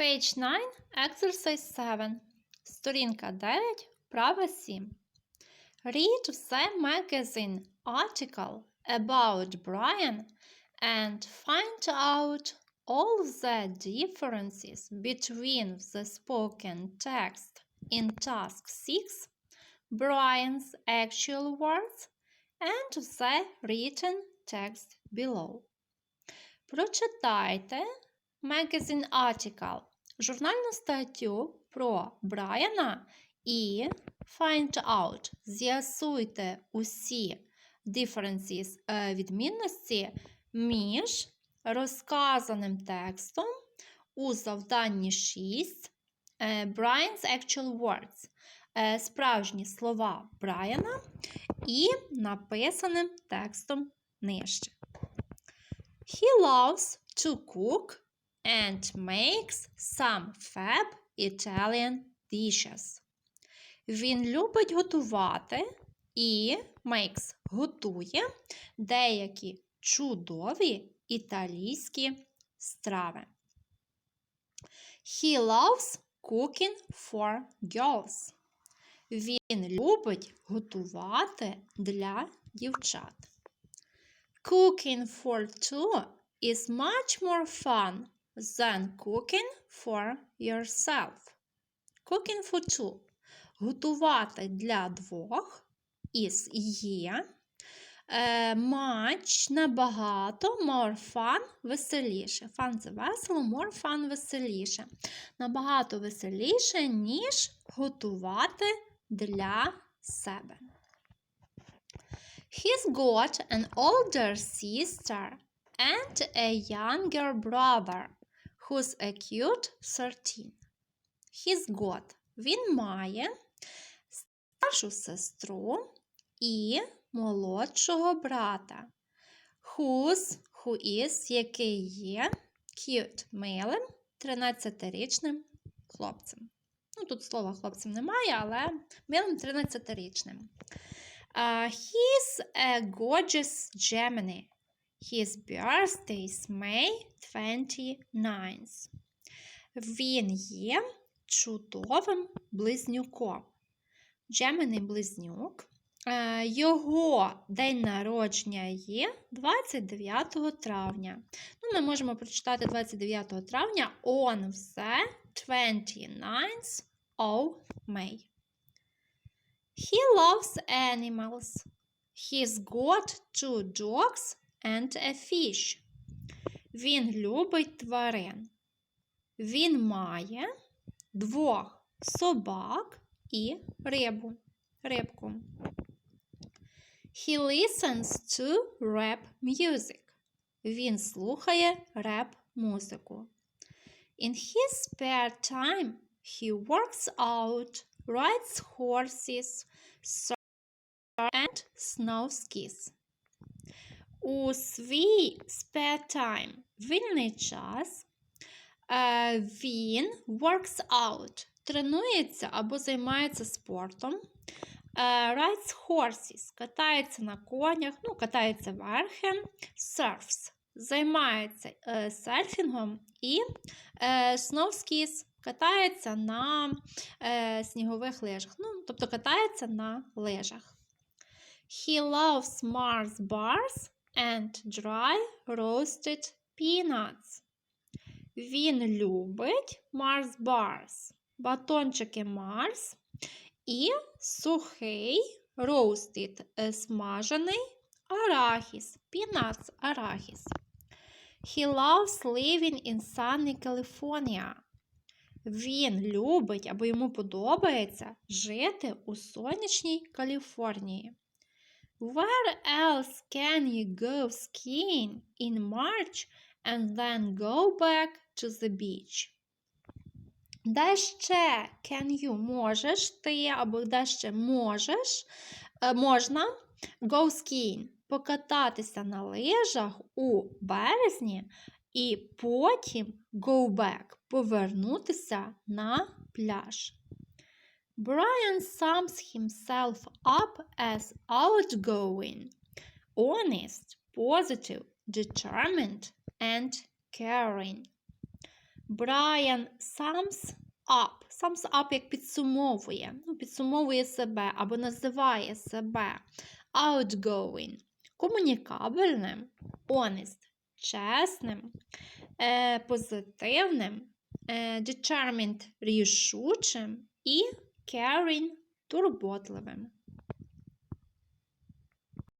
Page 9, exercise 7. Сторінка 9, вправа 7. Read the magazine article about Brian and find out all the differences between the spoken text in task 6, Brian's actual words, and the written text below. Прочитайте Magazine Article журнальну статтю про Брайана і find out. З'ясуйте усі differences е, відмінності між розказаним текстом у завданні 6 е, Brian's actual words. е, Справжні слова Брайана і написаним текстом нижче. He loves to cook and makes some fab Italian dishes. Він любить готувати і makes готує деякі чудові італійські страви. He loves cooking for girls. Він любить готувати для дівчат. Cooking for two is much more fun than cooking for yourself. Cooking for two. Готувати для двох is є. Е, much набагато, more fun веселіше. Fun це весело, more fun веселіше. Набагато веселіше, ніж готувати для себе. He's got an older sister and a younger brother who's a cute 13. He's got. Він має старшу сестру і молодшого брата. Who's, who is, який є cute милим 13-річним хлопцем. Ну, тут слова хлопцем немає, але милим 13-річним. Uh, he's a gorgeous Gemini. His birthday is May 29th. Він є чудовим близнюком. Gemini близнюк. Е, Його день народження є 29 травня. Ну, Ми можемо прочитати 29 травня on the 29th of May. He loves animals. He's got two dogs and a fish. Він любить тварин. Він має двох собак і рибу. рибку. He listens to rap music. Він слухає реп-музику. In his spare time, he works out, rides horses, and snow skis. У свій spare time вільний час е, він works out, тренується або займається спортом. Е, rides horses, катається на конях, ну, катається верхи, surfs, займається е, серфінгом і е, snow катається на снігових лижах, ну, тобто катається на лижах. He loves Mars bars and dry roasted peanuts. Він любить Mars bars, батончики Mars і сухий roasted, е, смажений арахіс, peanuts арахіс. He loves living in sunny California. Він любить або йому подобається жити у сонячній Каліфорнії. Where else can you go skiing in March and then go back to the beach? Де ще can you можеш ти або де ще можеш е, можна go skiing покататися на лижах у березні і потім go back повернутися на пляж. Brian sums himself up as outgoing, honest, positive, determined and caring. Брайан sums up. Sums up як підсумовує. Ну, підсумовує себе або називає себе. Outgoing. Комунікабельним. Honest. Чесним. Е, позитивним. Е, determined. Рішучим. І caring. Турботливим.